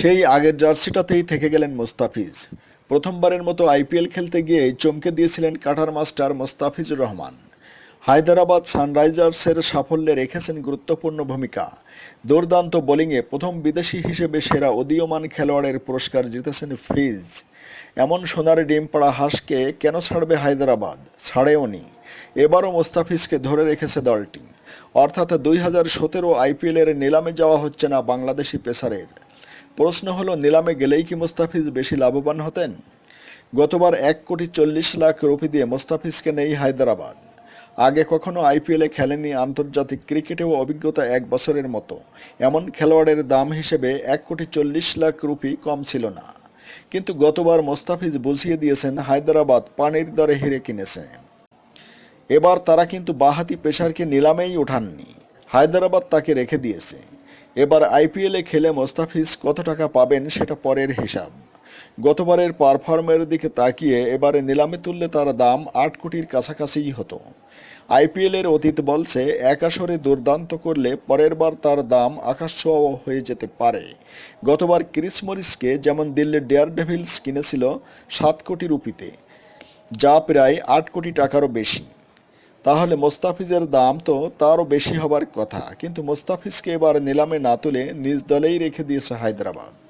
সেই আগের জার্সিটাতেই থেকে গেলেন মোস্তাফিজ। প্রথমবারের মতো আইপিএল খেলতে গিয়ে চমকে দিয়েছিলেন কাটার মাস্টার মোস্তাফিজুর রহমান। হায়দরাবাদ সানরাইজার্সের সাফল্যে রেখেছেন গুরুত্বপূর্ণ ভূমিকা। দুর্দান্ত বোলিংয়ে প্রথম বিদেশি হিসেবে সেরা উদীয়মান খেলোয়াড়ের পুরস্কার জিতেছেন ফিজ এমন সোনার ডিম পাড়া হাঁসকে কেন ছাড়বে হায়দরাবাদ? ছাড়েওনি এবারও মোস্তাফিজকে ধরে রেখেছে দলটি। অর্থাৎ দুই হাজার সতেরো আইপিএলের নিলামে যাওয়া হচ্ছে না বাংলাদেশি পেসারের। প্রশ্ন হলো, নিলামে গেলেই কি মুস্তাফিজ বেশি লাভবান হতেন? গতবার এক কোটি চল্লিশ লাখ রুপি দিয়ে মোস্তাফিজকে নেই হায়দরাবাদ। আগে কখনো আইপিএলে খেলেনি আন্তর্জাতিক ক্রিকেটেও অভিজ্ঞতা এক বছরের মতো। এমন খেলোয়াড়ের দাম হিসেবে এক কোটি চল্লিশ লাখ রুপি কম ছিল না। কিন্তু গতবার মোস্তাফিজ বুঝিয়ে দিয়েছেন, হায়দরাবাদ পানির দরে হিরে কিনেছে। এবার তারা কিন্তু বাহাতি পেশারকে নিলামেই ওঠাননি হায়দরাবাদ তাকে রেখে দিয়েছে। এবার আইপিএলে খেলে মোস্তাফিজ কত টাকা পাবেন সেটা পরের হিসাব। গতবারের পারফর্মের দিকে তাকিয়ে এবারে নিলামে তুললে তার দাম আট কোটির কাছাকাছিই হতো। আইপিএলের অতীত বলছে, এক আসরে দুর্দান্ত করলে পরের বার তার দাম আকাশ ছোঁয়াও হয়ে যেতে পারে। গতবার ক্রিস মরিসকে যেমন দিল্লির ডেয়ার ডেভিলস কিনেছিল সাত কোটি রুপিতে, যা প্রায় আট কোটি টাকারও বেশি। তাহলে মোস্তাফিজের দাম তো তারও বেশি হবার কথা। কিন্তু মোস্তাফিজকে এবার নিলামে না তুলে নিজ দলেই রেখে দিয়েছে হায়দ্রাবাদ।